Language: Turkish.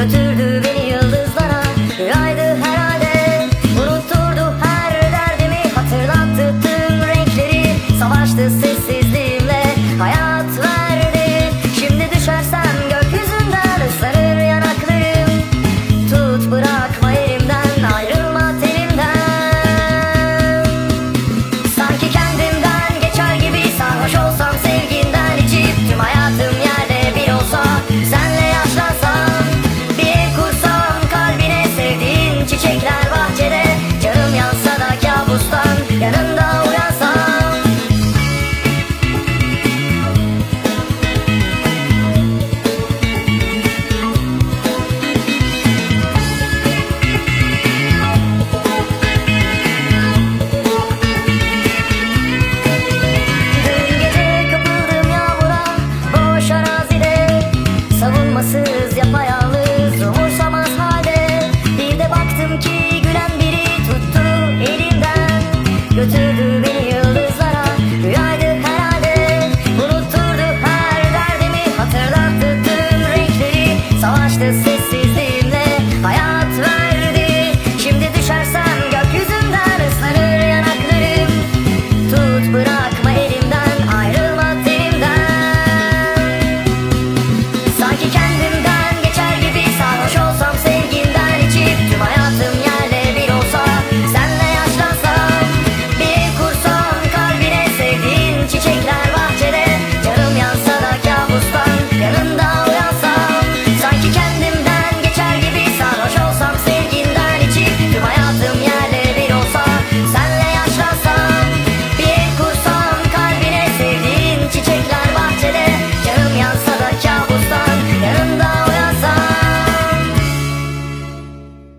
Götürdü beni yıldızlara Rüyaydı herhalde. Unutturdu her derdimi Hatırlattı tüm renkleri. Savaştı sessizliğimle Hayal whatever